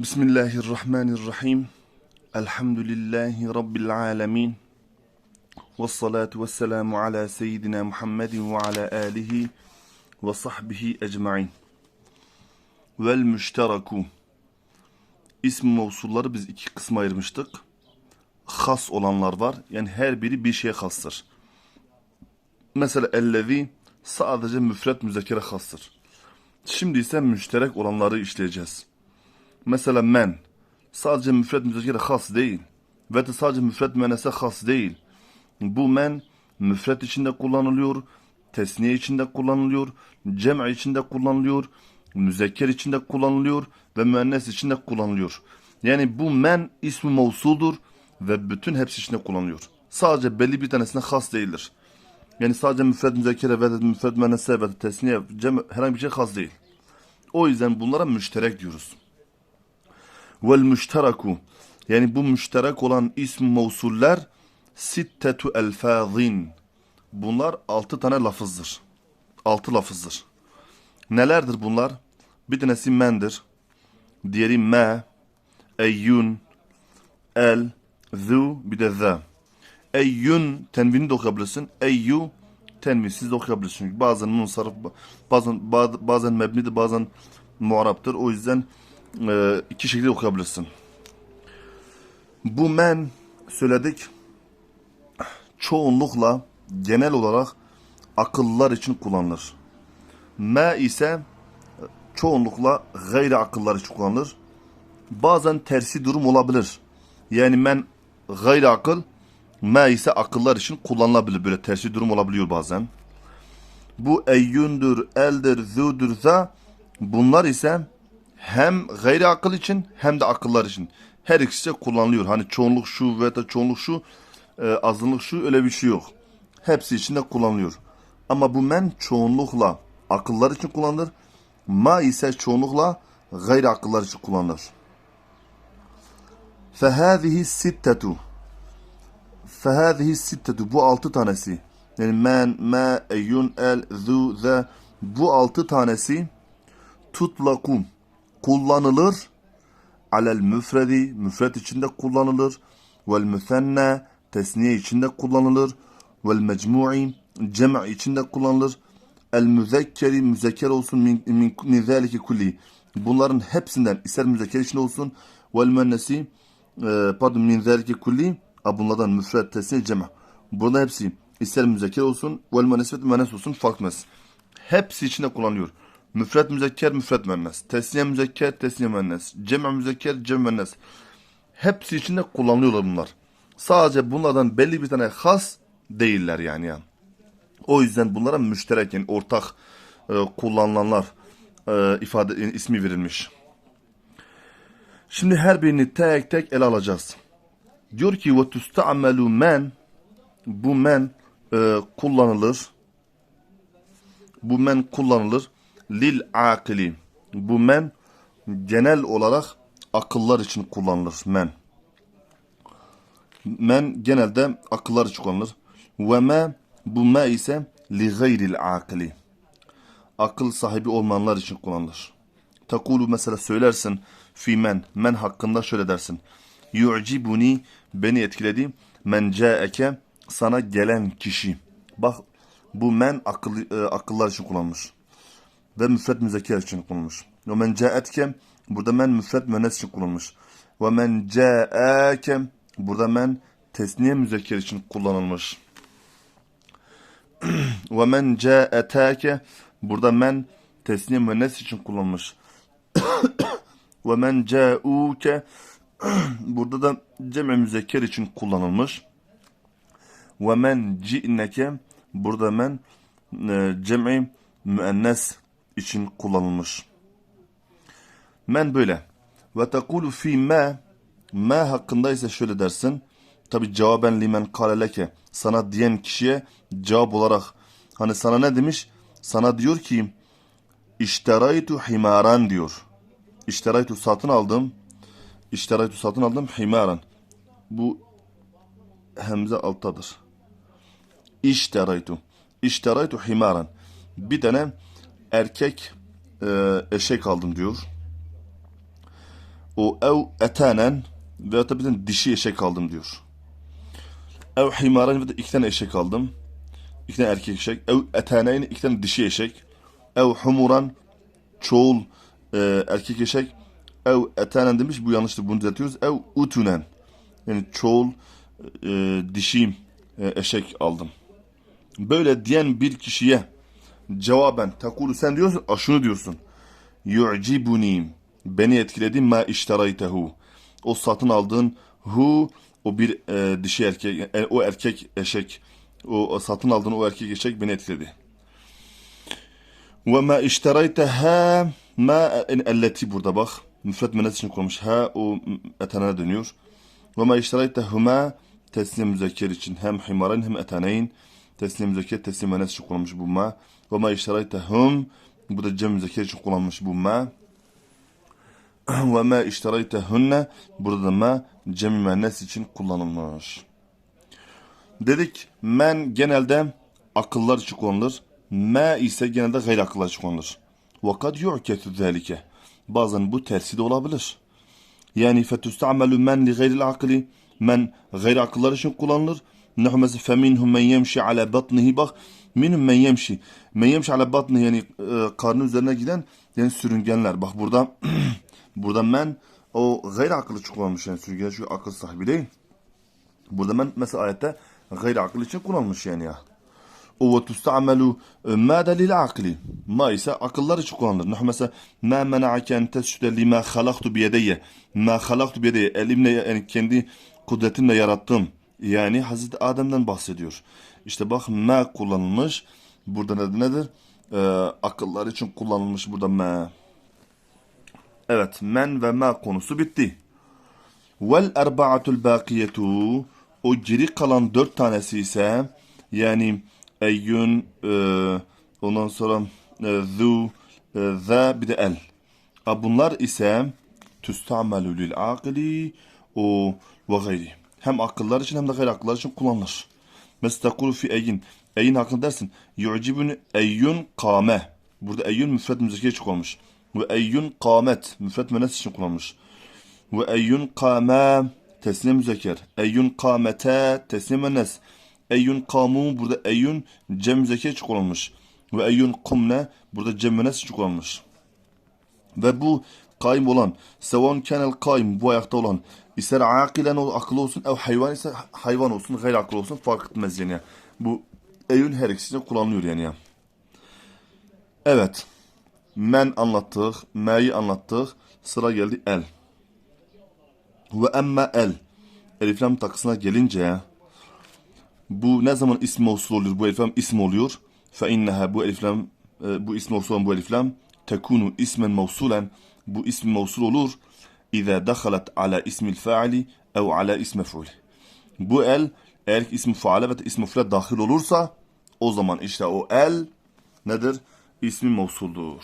Bismillahirrahmanirrahim. Elhamdülillahi Rabbil alemin. Ve salatu ve selamu ala seyyidina Muhammedin ve ala alihi ve sahbihi ecma'in. Vel müşteraku. İsm mevsulları biz iki kısma ayırmıştık. Has olanlar var. Yani her biri bir şeye hastır. Mesela ellezi sadece müfret müzekere hastır. Şimdi ise müşterek olanları işleyeceğiz. Mesela men sadece müfret müzekere has değil. Ve de sadece müfret menese has değil. Bu men müfret içinde kullanılıyor, tesniye içinde kullanılıyor, cem içinde kullanılıyor, müzekker içinde kullanılıyor ve müennes içinde kullanılıyor. Yani bu men ismi mevsuldur ve bütün hepsi içinde kullanılıyor. Sadece belli bir tanesine has değildir. Yani sadece müfred müzekkere ve müfred menese ve tesniye cem herhangi bir şey has değil. O yüzden bunlara müşterek diyoruz. Vel müşteraku yani bu müşterek olan ism mevsuller sittetu elfazin. Bunlar altı tane lafızdır. Altı lafızdır. Nelerdir bunlar? Bir tanesi mendir. Diğeri me, eyyun, el, zu, bir de ze. Eyyun tenvini de okuyabilirsin. Eyyu tenvinsiz de okuyabilirsin. Bazen munsarif, bazen, bazen mebnidir, bazen muaraptır. O yüzden e, iki şekilde okuyabilirsin. Bu men söyledik çoğunlukla genel olarak akıllar için kullanılır. Me ise çoğunlukla gayri akıllar için kullanılır. Bazen tersi durum olabilir. Yani men gayri akıl, me ise akıllar için kullanılabilir. Böyle tersi durum olabiliyor bazen. Bu eyyündür, eldir, züdür, za bunlar ise hem gayri akıl için hem de akıllar için. Her ikisi de kullanılıyor. Hani çoğunluk şu ve da çoğunluk şu, e, azınlık şu öyle bir şey yok. Hepsi için de kullanılıyor. Ama bu men çoğunlukla akıllar için kullanılır. Ma ise çoğunlukla gayri akıllar için kullanılır. فَهَذِهِ السِّتَّةُ فَهَذِهِ السِّتَّةُ Bu altı tanesi. Yani men, me, eyyun, el, zu, ze. Bu altı tanesi tutlakum kullanılır. Alel müfredi, müfred içinde kullanılır. Vel müthenne, tesniye içinde kullanılır. Vel mecmu'i, cem' içinde kullanılır. El müzekkeri, müzekker olsun min, min, min kulli. Bunların hepsinden ister müzekker içinde olsun. Vel müennesi, e, pardon min zâliki kulli. Bunlardan müfred, tesniye, cem' Burada hepsi ister müzekker olsun. Vel müennesi ve müennes olsun farkmaz. Hepsi içinde kullanılıyor. Müfret müzekker, müfret müennes. Tesniye müzekker, tesniye müennes. Cem müzekker, cem müennes. Hepsi içinde kullanılıyorlar bunlar. Sadece bunlardan belli bir tane has değiller yani. yani. O yüzden bunlara müşterek yani ortak e, kullanılanlar e, ifade e, ismi verilmiş. Şimdi her birini tek tek ele alacağız. Diyor ki ve tusta'melu men bu men e, kullanılır. Bu men kullanılır lil akili. Bu men genel olarak akıllar için kullanılır men. Men genelde akıllar için kullanılır. Ve me bu me ise li gayril akili. Akıl sahibi olmayanlar için kullanılır. Takulu mesela söylersin fi men. Men hakkında şöyle dersin. Yu'cibuni beni etkiledi. Men ca'eke sana gelen kişi. Bak bu men akıl, e, akıllar için kullanılmış ve müfret müzekker için kullanılmış. Ve men ca'etke burada men müfret müennes için kullanılmış. Ve men ca'ake burada men tesniye müzekker için kullanılmış. Ve men ca'etake burada men tesniye müennes için kullanılmış. Ve men ca'uke burada da cem'e müzekker için kullanılmış. Ve men ci'neke burada men e, cem'i müennes için kullanılmış. Men böyle. Ve tekulu fi ma ma hakkında ise şöyle dersin. Tabi cevaben limen kaleleke sana diyen kişiye cevap olarak hani sana ne demiş? Sana diyor ki işteraytu himaran diyor. İşteraytu satın aldım. İşteraytu satın aldım himaran. Bu hemze alttadır. İşteraytu. İşteraytu himaran. Bir tane erkek e, eşek aldım diyor. O ev etanen veyahut da bir dişi eşek aldım diyor. Ev himaren ve de iki tane eşek aldım. İki tane erkek eşek. Ev etaneyn iki tane dişi eşek. Ev humuran çoğul e, erkek eşek. Ev etanen demiş bu yanlıştır bunu düzeltiyoruz. Ev utunen yani çoğul e, dişi e, eşek aldım. Böyle diyen bir kişiye cevaben takulu sen diyorsun a şunu diyorsun. Yu'cibuni beni etkiledi ma iştaraytehu. O satın aldığın hu o bir e, dişi erkek e, o erkek eşek o, satın aldığın o erkek eşek beni etkiledi. Ve ma iştarayteha ma elleti burada bak. Müfret menes için konmuş. Ha o etene dönüyor. Ve ma iştaraytehuma teslim müzekker için hem himaren hem eteneyn teslim müzekker teslim menes için kullanmış bu ma. Ve ma iştaraytehum bu da cem müzekker için kullanmış bu ma. Ve ma iştaraytehunne burada da ma cem müennes için kullanılmış. Dedik men genelde akıllar için kullanılır. Ma ise genelde gayri akıllar için kullanılır. Vakat yu'ketu zâlike. Bazen bu tersi de olabilir. Yani fetüstamelu men li gayril akli. Men gayri akıllar için kullanılır. Mesela feminhum men yemşi ala batnihi bak. Minhum men yemşi. Men yemşi ala batnihi yani e, karnı üzerine giden yani sürüngenler. Bak burada burada men o gayri akıllı için kullanılmış yani sürüngen çünkü akıl sahibi değil. Burada men mesela ayette gayri akıl için kullanılmış yani ya. O ve tustamalu ma lil akli. Ma ise akıllar için kullanılır. Nahu mesela ma mena'ake en tesjude lima halaktu biyedeyye. Ma halaktu biyedeyye. Elimle yani kendi kudretimle yarattım. Yani Hazreti Adem'den bahsediyor. İşte bak ma kullanılmış. Burada nedir? nedir? Ee, akıllar için kullanılmış burada ma. Evet men ve ma konusu bitti. Vel erba'atul bakiyetu o geri kalan dört tanesi ise yani eyyün e, ondan sonra e, zu e, za bir de el. A bunlar ise tüstamelü lil akili o ve gayri. Hem akıllar için hem de gayri akıllar için kullanılır. Mesela tekulu fi eyyin. Eyyin hakkında dersin. Yu'cibun eyyun kame. Burada eyyun müfred müzekker için kullanmış. Ve eyyun kamet. Müfred münes için kullanmış. Ve eyyun kame teslim müzekker. Eyyun kamete teslim münes. Eyyun kamu burada eyyun cem müzekker için kullanılmış. Ve eyyun kumne burada cem münes için kullanılmış. Ve bu kaim olan sevan kenel kaim bu ayakta olan ister akilen ol, akıllı olsun ev hayvan ise hayvan olsun gayri akıllı olsun fark etmez yani. Bu eyyun her ikisinde kullanılıyor yani. ya. Evet. Men anlattık. Me'yi anlattık. Sıra geldi el. Ve emme el. Elif lam takısına gelince bu ne zaman ismi mevsul oluyor? Bu elif lam isim oluyor. Fe inneha bu elif lam e, bu ismi mevsul olan bu elif lam tekunu ismen mevsulen bu ismi mevsul olur. İza dakhalat ala ismil fa'ili ev ala ismi mef'ul. Bu el eğer ismi faale ve ismi fiile dahil olursa o zaman işte o el nedir? İsmi mevsuldur.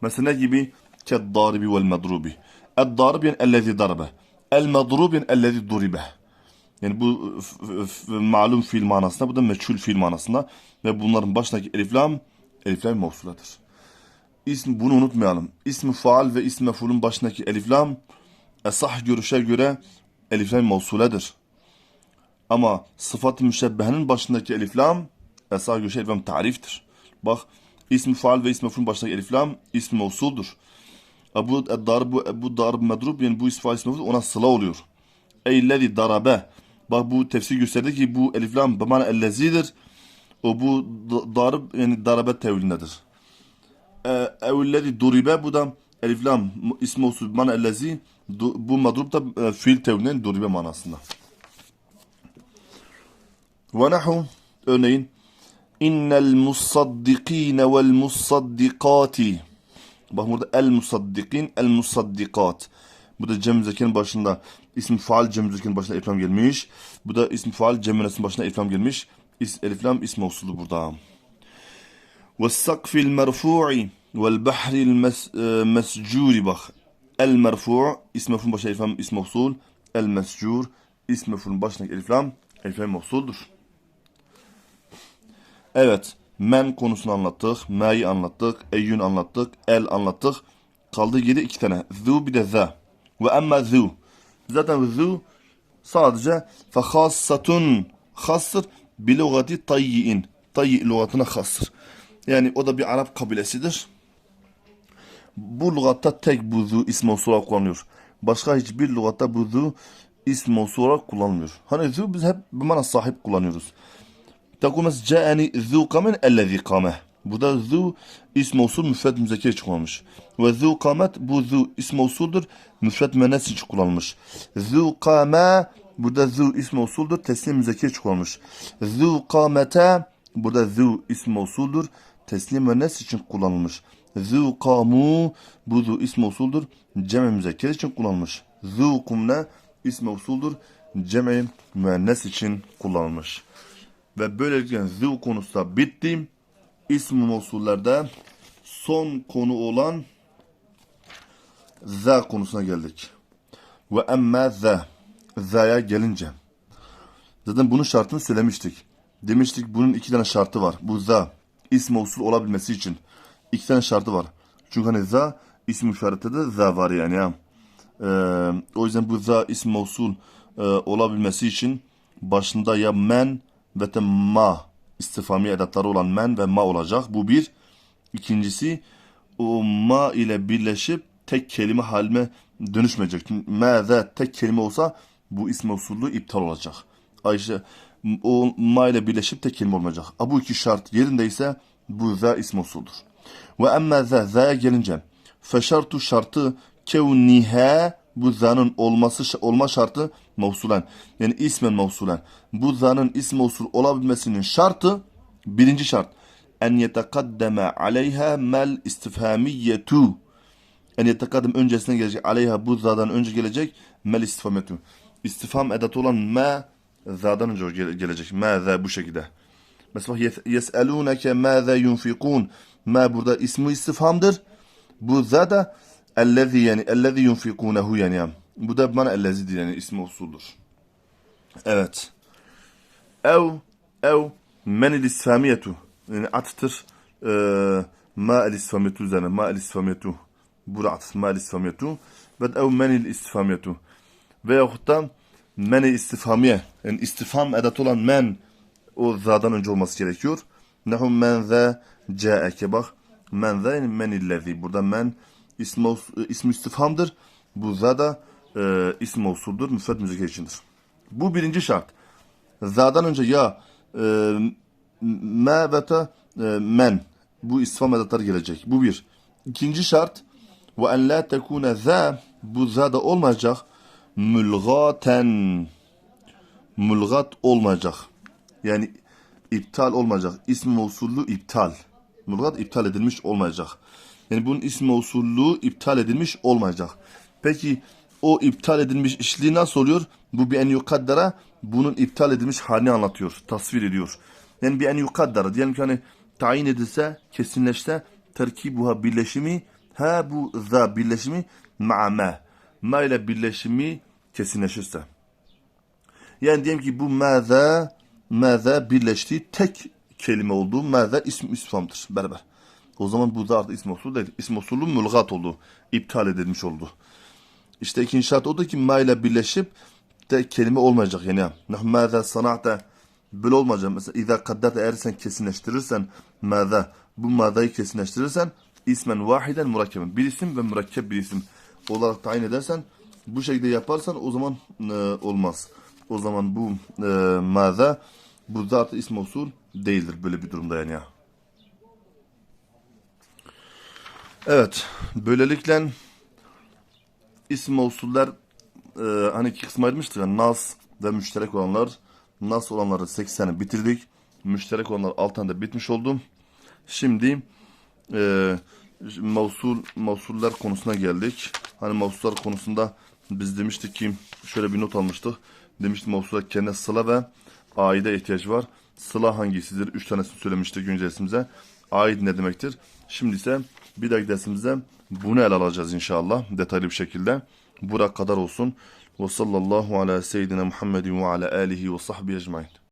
Mesela gibi? Keddaribi vel medrubi. Eddarib yani ellezi darbe. El medrub yani ellezi duribe. Yani bu malum fiil manasında, bu da meçhul fiil manasında. Ve bunların başındaki eliflam, eliflam mevsuladır. İsm, bunu unutmayalım. İsmi faal ve ismi mefulun başındaki eliflam, esah görüşe göre eliflam mevsuledir. Ama sıfat-ı müşebbehenin başındaki eliflam, esah görüşe eliflam tariftir. Bak, ismi faal ve ismi mefulun başındaki eliflam, ismi mevsuldur. Bu darb bu, bu darb medrub yani bu ismi faal ismi meful ona sıla oluyor. Eyyillezi darabe. Bak bu tefsir gösterdi ki bu eliflam bemana ellezidir. O bu da- darb yani darabe tevilindedir. Evellezi duribe bu da eliflam ismi usul bemana ellezi bu madrub da e, fiil tevilinden duribe manasında. Ve nahu örneğin innel musaddikine vel musaddikati Bak burada el musaddikin, el musaddikat. Bu da cem başında isim faal cem zekenin başına gelmiş. Bu da isim faal cem başına eliflam gelmiş. İs, eliflam ism mevsulu burada. Ve sakfil merfu'i vel bahril mes, e, mescuri bak. El merfu' ism mef'ulun başına eliflam ism mevsul. El mescur ism mef'ulun başındaki eliflam mevsuldur. Evet. Men konusunu anlattık. Me'yi anlattık. Eyyün anlattık. El anlattık. Kaldı geri iki tane. Zu bir de za. Ve emme zu. Zaten zu sadece fehassatun hassır bi lugati tayyi'in. Tayyi lügatına hassır. Yani o da bir Arap kabilesidir. Bu lügatta tek buzu ismi usura kullanıyor. Başka hiçbir lügatta buzu ismi usura kullanmıyor. Hani zu biz hep bir mana sahip kullanıyoruz. Takul mes ca'ani zu kamen ellezî kameh. Burada zu ismi usul müfred müzeker için kullanılmış. Ve zu kamet bu zu ismi usuldur. Müfred menes için kullanılmış. Zu kame burada zu ismi usuldur. Teslim müzeker için kullanılmış. Zu kamete burada zu ismi usuldur. Teslim menes için kullanılmış. Zu kamu bu zu ism usuldur. Cem müzekker için kullanılmış. Zu kumne ism usuldur. Cem müennes için kullanılmış. Ve böylelikle zil konusu da bitti. İsm-i Mosuller'de son konu olan za konusuna geldik. Ve emme za. Za'ya gelince. Zaten bunun şartını söylemiştik. Demiştik bunun iki tane şartı var. Bu za ism usul olabilmesi için. İki tane şartı var. Çünkü hani za ism işarette de za var yani ya. Ee, o yüzden bu za ism usul e, olabilmesi için başında ya men ve de ma istifami edatları olan men ve ma olacak. Bu bir. İkincisi o ma ile birleşip tek kelime haline dönüşmeyecek. Me ve tek kelime olsa bu ismi usulü iptal olacak. Ayşe o ma ile birleşip tek kelime olmayacak. A, bu iki şart yerindeyse bu za ismi usuldür. Ve emme za za'ya gelince feşartu şartı kevnihe bu zanın olması olma şartı mevsulen. Yani ismen mevsulen. Bu zanın ismi usul olabilmesinin şartı birinci şart. En yetekaddeme aleyha mel istifhamiyetu. En yetekaddem öncesine gelecek. Aleyha bu zadan önce gelecek. Mel istifhamiyetu. İstifham edatı olan me zadan önce gele- gelecek. Me bu şekilde. Mesela yes- yes'elûneke mâze yunfikûn. Ma burada ismi istifhamdır. Bu zada ellezî yani ellezî yunfikûnehu yani. Bu da bana ellezidir yani ismi usuldur. Evet. Ev ev menil isfamiyetu. Yani atıtır e, ma el isfamiyetu üzerine. Ma el isfamiyetu. Burada atıf ma el isfamiyetu. Ve ev menil isfamiyetu. Veyahut da meni istifhamiye. Yani istifham edatı olan men o zadan önce olması gerekiyor. Nehu men ze caeke bak. Men ze yani men illezi. Burada men ismi, ismi istifhamdır. Bu zada e, ismi usuldur. Müfret müzik içindir. Bu birinci şart. Zadan önce ya e, me ve ta e, men. Bu istifham edatları gelecek. Bu bir. İkinci şart ve en la tekune za bu zada olmayacak. Mülgaten mulgat olmayacak. Yani iptal olmayacak. İsmi usulü iptal. Mulgat iptal edilmiş olmayacak. Yani bunun ismi usulü iptal edilmiş olmayacak. Peki o iptal edilmiş işliği nasıl oluyor? Bu bir en yukaddara bunun iptal edilmiş halini anlatıyor. Tasvir ediyor. Yani bir en yukaddara. Diyelim ki hani tayin edilse, kesinleşse terkibuha birleşimi ha bu za birleşimi ma'a ma. Ma ile birleşimi kesinleşirse. Yani diyelim ki bu mâze, mâze birleştiği tek kelime olduğu mâze ism isfamdır. Berber. O zaman bu da artık ism usulü değil. İsm usulü mülgat oldu. İptal edilmiş oldu. İşte ikinci şart o da ki ma ile birleşip tek kelime olmayacak yani. Nah mâze sana'te böyle olmayacak. Mesela izâ kaddate eğer sen kesinleştirirsen mâze bu mâzeyi kesinleştirirsen ismen vahiden murakkeben. Bir isim ve murakkep bir isim olarak tayin edersen bu şekilde yaparsan o zaman e, olmaz. O zaman bu e, maza bu zat ismi usul değildir böyle bir durumda yani ya. Evet. Böylelikle ismi usuller e, hani iki kısma ayırmıştık ya nas ve müşterek olanlar. Nas olanları 80'i bitirdik. Müşterek olanlar 6 tane de bitmiş oldu. Şimdi e, mevsul mevsuller konusuna geldik. Hani mevsuller konusunda biz demiştik ki şöyle bir not almıştık. Demiştim mevsula kendine sıla ve aide ihtiyaç var. Sıla hangisidir? Üç tanesini söylemiştik önce dersimize. Aid ne demektir? Şimdi ise bir dahaki dersimizde bunu ele alacağız inşallah detaylı bir şekilde. Bura kadar olsun. Ve sallallahu ala seyyidina Muhammedin ve ala alihi ve sahbihi ecmain.